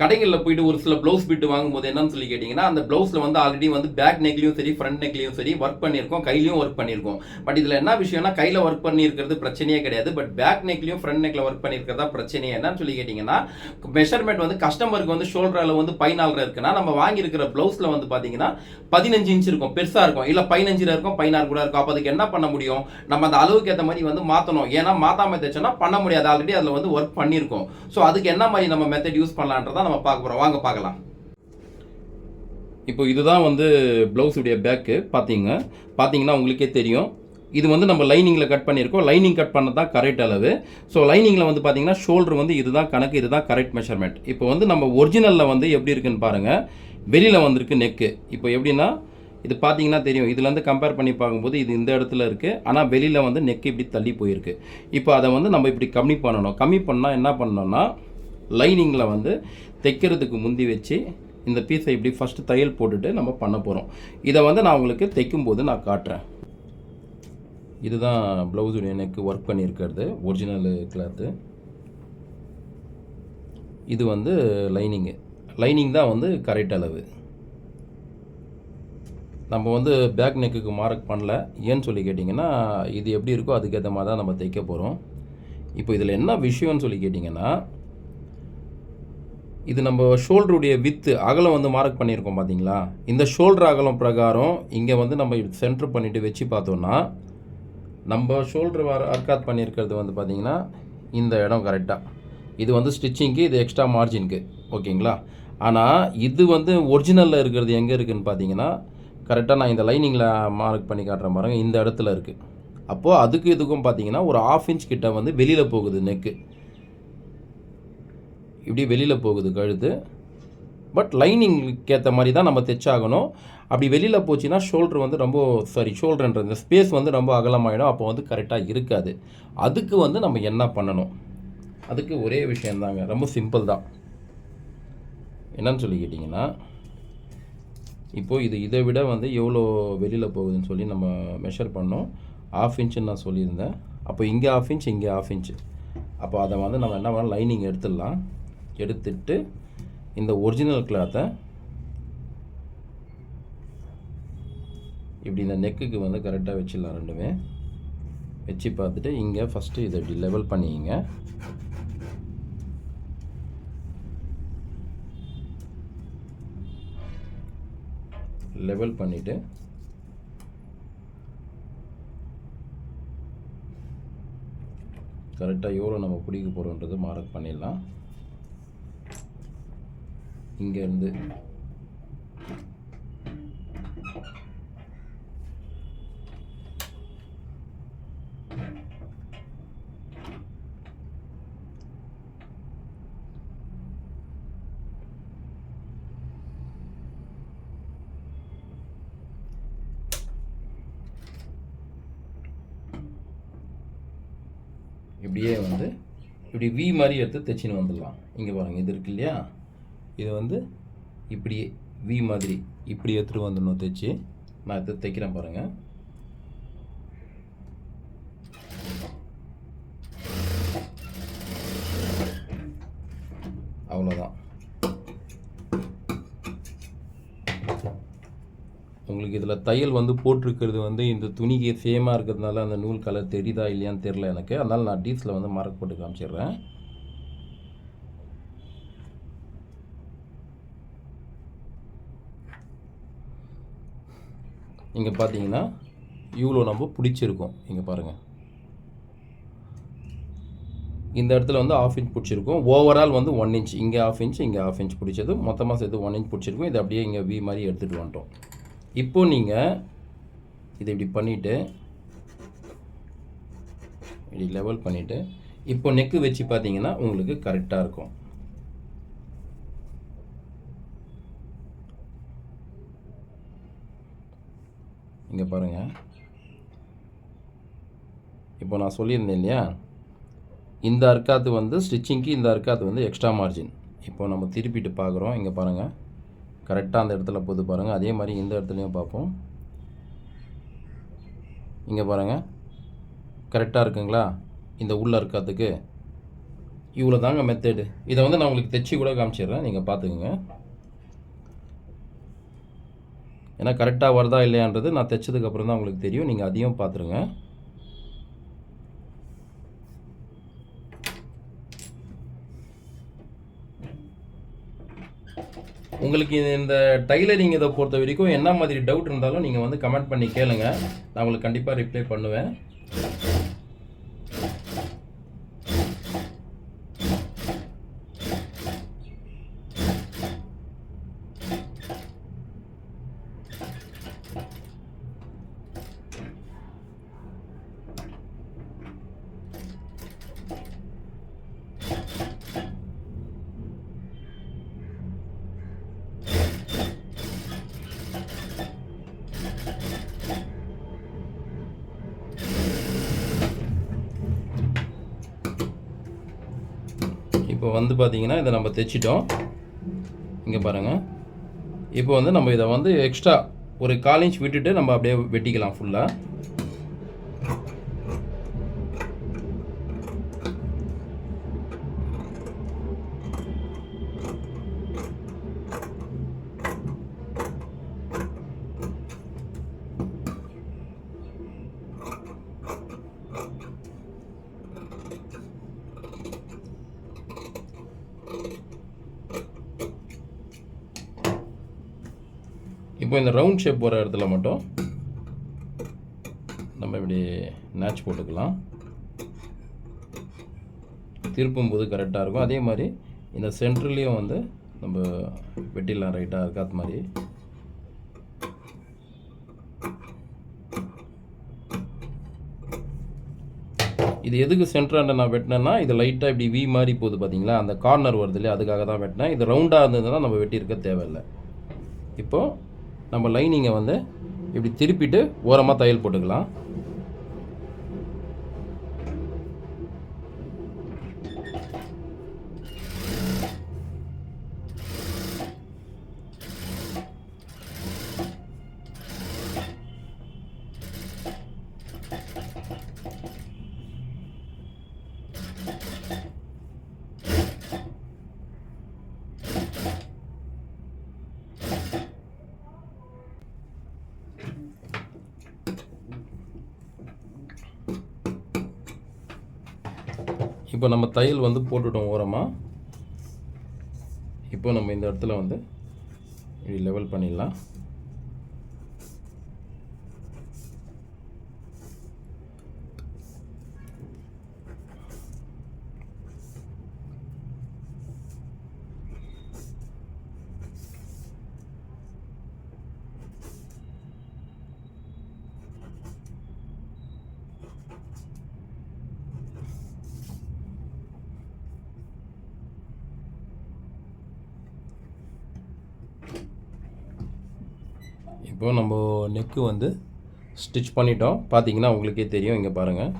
கடைகளில் போயிட்டு ஒரு சில ப்ளவுஸ் பிட்டு வாங்கும்போது என்னன்னு சொல்லி கேட்டிங்கன்னா அந்த ப்ளவுஸில் வந்து ஆல்ரெடி வந்து பேக் நெக்லையும் சரி ஃப்ரண்ட் நெக்லையும் சரி ஒர்க் பண்ணியிருக்கோம் கையிலையும் ஒர்க் பண்ணியிருக்கோம். பட் இதில் என்ன விஷயம்னா கையில் ஒர்க் பண்ணியிருக்கிறது பிரச்சனையே கிடையாது. பட் பேக் நெக்லையும் ஃப்ரண்ட் நெக்கில் ஒர்க் பண்ணியிருக்கிறதா பிரச்சனையே. என்னன்னு சொல்லி கேட்டிங்கன்னா மெஷர்மெண்ட் வந்து கஸ்டமருக்கு வந்து ஷோல்டரில் வந்து பதினாலரை இருக்குன்னா நம்ம வாங்கியிருக்கிற ப்ளவுஸில் வந்து பார்த்தீங்கன்னா பதினஞ்சு இன்ச் இருக்கும். பெருசாக இருக்கும். இல்லை பதினஞ்சில் இருக்கும் பதினாறு கூட இருக்கும். அப்போ அதுக்கு என்ன பண்ண முடியும்? நம்ம அந்த அளவுக்கு ஏற்ற மாதிரி வந்து மாற்றணும் ஏன்னா மாற்றாமல் தைச்சோன்னா பண்ண முடியாது. ஆல்ரெடி அதில் வந்து ஒர்க் பண்ணியிருக்கோம். ஸோ அதுக்கு என்ன மாதிரி நம்ம மெத்தட் யூஸ் தான் நம்ம பார்க்க போகிறோம் வாங்க பார்க்கலாம். இப்போ இதுதான் வந்து ப்ளவுஸுடைய பேக்கு. பார்த்தீங்க பார்த்தீங்கன்னா உங்களுக்கே தெரியும். இது வந்து நம்ம லைனிங்கில் கட் பண்ணியிருக்கோம். லைனிங் கட் பண்ணது தான் கரெக்ட் அளவு. ஸோ லைனிங்கில் வந்து பார்த்தீங்கன்னா ஷோல்டர் வந்து இதுதான் கணக்கு இதுதான் கரெக்ட் மெஷர்மெண்ட் இப்போ வந்து நம்ம ஒரிஜினலில் வந்து எப்படி இருக்குன்னு பாருங்கள் வெளியில் வந்திருக்கு நெக்கு இப்போ எப்படின்னா இது பார்த்தீங்கன்னா தெரியும். இதுலேருந்து கம்பேர் பண்ணி பார்க்கும்போது இது இந்த இடத்துல இருக்குது ஆனால் வெளியில் வந்து நெக் இப்படி தள்ளி போயிருக்கு. இப்போ அதை வந்து நம்ம இப்படி கம்மி பண்ணணும். கம்மி பண்ணால் என்ன பண்ணணும்னா லைனிங்கில் வந்து தைக்கிறதுக்கு முந்தி வச்சு இந்த பீஸை இப்படி ஃபஸ்ட்டு தையல் போட்டுட்டு நம்ம பண்ண போகிறோம் இதை வந்து நான் உங்களுக்கு தைக்கும்போது நான் காட்டுறேன். இதுதான் ப்ளவுஸுடைய நெக்கு ஒர்க் பண்ணியிருக்கிறது ஒரிஜினல் கிளாத்து இது வந்து லைனிங்கு லைனிங் தான் வந்து கரெக்ட் அளவு. நம்ம வந்து பேக் நெக்குக்கு மார்க் பண்ணல. ஏன்னு சொல்லி கேட்டிங்கன்னா இது எப்படி இருக்கோ அதுக்கேற்ற மாதிரி தான் நம்ம தைக்க போகிறோம் இப்போ இதில் என்ன விஷயம்னு சொல்லி கேட்டிங்கன்னா இது நம்ம ஷோல்டருடைய வித்து அகலம் வந்து மார்க் பண்ணியிருக்கோம் பார்த்தீங்களா இந்த ஷோல்டர் அகலம் பிரகாரம் இங்கே வந்து நம்ம சென்டர் பண்ணிவிட்டு வச்சு பார்த்தோன்னா நம்ம ஷோல்டர் வர அர்க்காத் பண்ணியிருக்கிறது வந்து பார்த்திங்கன்னா இந்த இடம் கரெக்டாக இது வந்து ஸ்டிச்சிங்க்கு இது எக்ஸ்ட்ரா மார்ஜினுக்கு ஓகேங்களா? ஆனால் இது வந்து ஒரிஜினலில் இருக்கிறது எங்கே இருக்குதுன்னு பார்த்தீங்கன்னா கரெக்டாக நான் இந்த லைனிங்கில் மார்க் பண்ணி காட்டுறேன் பாருங்கள் இந்த இடத்துல இருக்குது அப்போது அதுக்கு இதுக்கும் பார்த்தீங்கன்னா ஒரு ஆஃப் இன்ச் கிட்ட வந்து வெளியில் போகுது நெக்கு இப்படி வெளியில் போகுது கழுத்து. பட் லைனிங்க்கு ஏற்ற மாதிரி தான் நம்ம தைச்சாகணும். அப்படி வெளியில் போச்சுன்னா ஷோல்டர் வந்து ரொம்ப சாரி ஷோல்டர்ன்ற இந்த ஸ்பேஸ் வந்து ரொம்ப அகலமாயிடும். அப்போ வந்து கரெக்டாக இருக்காது. அதுக்கு வந்து நம்ம என்ன பண்ணணும்? அதுக்கு ஒரே விஷயந்தாங்க ரொம்ப சிம்பிள் தான். என்னன்னு சொல்லி கேட்டிங்கன்னா இப்போது இது இதை விட வந்து எவ்வளோ வெளியில் போகுதுன்னு சொல்லி நம்ம மெஷர் பண்ணோம். ஆஃப் இன்ச்சுன்னு நான் சொல்லியிருந்தேன். அப்போ இங்கே ஆஃப் இன்ச் இங்கே ஆஃப் இன்ச்சு அப்போ அதை வந்து நம்ம என்ன பண்ணலாம்? லைனிங் எடுத்துடலாம். எடுத்துட்டு இந்த ஒரிஜினல் கிளாத்தை இப்படி இந்த நெக்குக்கு வந்து கரெக்டாக வச்சிடலாம் ரெண்டுமே. வச்சு பார்த்துட்டு இங்கே ஃபஸ்ட்டு இதை இப்படி லெவல் பண்ணிக்கிங்க லெவல் பண்ணிவிட்டு கரெக்டாக எவ்வளோ நம்ம பிடிக்க போகிறோன்றது மார்க் பண்ணிடலாம். இங்கேருந்து. இப்படியே வந்து இப்படி வி மாதிரி எடுத்து தைச்சின்னு வந்துடலாம். இங்கே பாருங்கள் இது இருக்கு இல்லையா? இது வந்து இப்படி வி மாதிரி இப்படி எடுத்துகிட்டு வந்துடணும் தைச்சி நான் இதை தைக்கிறேன் பாருங்கள் அவ்வளோதான் உங்களுக்கு இதில் தையல் வந்து போட்டிருக்கிறது வந்து இந்த துணிக்கு சேமாக இருக்கிறதுனால அந்த நூல் கலர் தெரியுதா இல்லையான்னு தெரில எனக்கு. அதனால் நான் டீஸில் வந்து மார்க் போட்டு காமிச்சிடுறேன். இங்கே பார்த்தீங்கன்னா இவ்வளோ நம்ம பிடிச்சிருக்கோம். இங்கே பாருங்கள் இந்த இடத்துல வந்து ஆஃப் இன்ச் பிடிச்சிருக்கும். ஓவரால் வந்து ஒன் இன்ச் இங்கே ஆஃப் இன்ச் இங்கே ஆஃப் இன்ச் பிடிச்சது. மொத்தமாக சேர்த்து ஒன் இன்ச் பிடிச்சிருக்கும். இதை அப்படியே இங்கே வி மாதிரி எடுத்துகிட்டு வந்துட்டோம். இப்போ நீங்கள் இதை இப்படி பண்ணிவிட்டு இப்படி லெவல் பண்ணிவிட்டு இப்போ நெக்கு வச்சு பார்த்தீங்கன்னா உங்களுக்கு கரெக்டாக இருக்கும். இங்கே பாருங்கள் இப்போ நான் சொல்லியிருந்தேன் இல்லையா? இந்த அர்க்காத்து வந்து ஸ்டிச்சிங்க்கு இந்த அர்க்காத்து வந்து எக்ஸ்ட்ரா மார்ஜின் இப்போ நம்ம திருப்பிட்டு பார்க்குறோம். இங்கே பாருங்கள் கரெக்டாக அந்த இடத்துல போது பாருங்கள் அதே மாதிரி இந்த இடத்துலையும் பார்ப்போம். இங்கே பாருங்கள் கரெக்டாக இருக்குங்களா? இந்த உள்ள அர்க்காத்துக்கு. இவ்வளோ தாங்க மெத்தேடு இதை வந்து நான் உங்களுக்கு தைச்சி கூட காமிச்சிடுறேன். நீங்கள் பார்த்துக்குங்க. ஏன்னா கரெக்டாக வருதா இல்லையான்றது நான் தைச்சதுக்கப்புறம் தான் உங்களுக்கு தெரியும். நீங்கள் அதையும் பார்த்துருங்க உங்களுக்கு இந்த டைலரிங் இதை பொறுத்த வரைக்கும் என்ன மாதிரி டவுட் இருந்தாலும் நீங்கள் வந்து கமெண்ட் பண்ணி கேளுங்க. நான் உங்களுக்கு கண்டிப்பாக ரிப்ளை பண்ணுவேன். இப்போ வந்து பார்த்தீங்கன்னா இதை நம்ம தைச்சிட்டோம். இங்கே பாருங்கள் இப்போ வந்து நம்ம இதை வந்து எக்ஸ்ட்ரா ஒரு கால் இன்ச் விட்டுட்டு நம்ம அப்படியே வெட்டிக்கலாம் ஃபுல்லாக இப்போ இந்த ரவுண்ட் ஷேப் போகிற இடத்துல மட்டும் நம்ம இப்படி நேச் போட்டுக்கலாம். திருப்பும் போது கரெக்டாக இருக்கும். அதே மாதிரி இந்த சென்ட்ரலையும் வந்து நம்ம வெட்டிடலாம். ரைட்டாக இருக்காத மாதிரி. இது எதுக்கு சென்டராண்ட நான் வெட்டினேன்னா இது லைட்டாக இப்படி வி மாதிரி போகுது பார்த்தீங்களா அந்த கார்னர் வருது இல்லையா? அதுக்காக தான் வெட்டினேன். இது ரவுண்டாக இருந்ததுன்னா நம்ம வெட்டியிருக்க தேவையில்லை. இப்போது நம்ம லைனிங்கை வந்து இப்படி திருப்பிட்டு ஓரமாக தையல் போட்டுக்கலாம். இப்போ நம்ம தையல் வந்து போட்டுட்டோம் ஓரமாக இப்போ நம்ம இந்த இடத்துல வந்து இப்படி லெவல் பண்ணிடலாம். இப்போ நம்ம நெக்கு வந்து ஸ்டிச் பண்ணிட்டோம். பார்த்தீங்கன்னா உங்களுக்கே தெரியும். இங்கே பாருங்கள்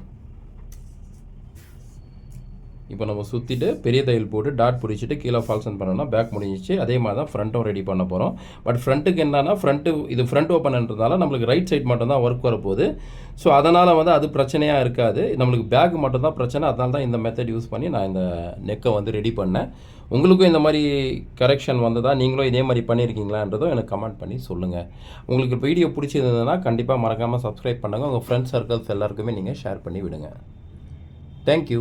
இப்போ நம்ம சுற்றிட்டு பெரிய தையல் போட்டு டாட் பிடிச்சிட்டு கீழே ஃபால்சன் பண்ணோம்னா பேக் முடிஞ்சிச்சு. அதே மாதிரி தான் ஃப்ரண்ட்டும் ரெடி பண்ண போகிறோம் பட் ஃப்ரண்ட்டுக்கு என்னன்னா ஃப்ரண்ட்டு இது ஃப்ரண்ட் ஓப்பன்ன்றதால நம்மளுக்கு ரைட் சைட் மட்டும் தான் ஒர்க் வரப்போகுது. ஸோ அதனால் வந்து அது பிரச்சனையாக இருக்காது. நம்மளுக்கு பேக் மட்டும் தான் பிரச்சனை. அதனால தான் இந்த மெத்தட் யூஸ் பண்ணி நான் இந்த நெக்கை வந்து ரெடி பண்ணேன். உங்களுக்கும் இந்த மாதிரி கரெக்ஷன் வந்ததா நீங்களும் இதே மாதிரி பண்ணியிருக்கீங்களான்றதும் எனக்கு கமெண்ட் பண்ணி சொல்லுங்கள் உங்களுக்கு வீடியோ பிடிச்சிருந்ததுன்னா கண்டிப்பாக மறக்காமல் சப்ஸ்கிரைப் பண்ணுங்கள் உங்கள் ஃப்ரெண்ட்ஸ் சர்க்கிள்ஸ் எல்லாருக்குமே நீங்கள் ஷேர் பண்ணி விடுங்க. தேங்க்யூ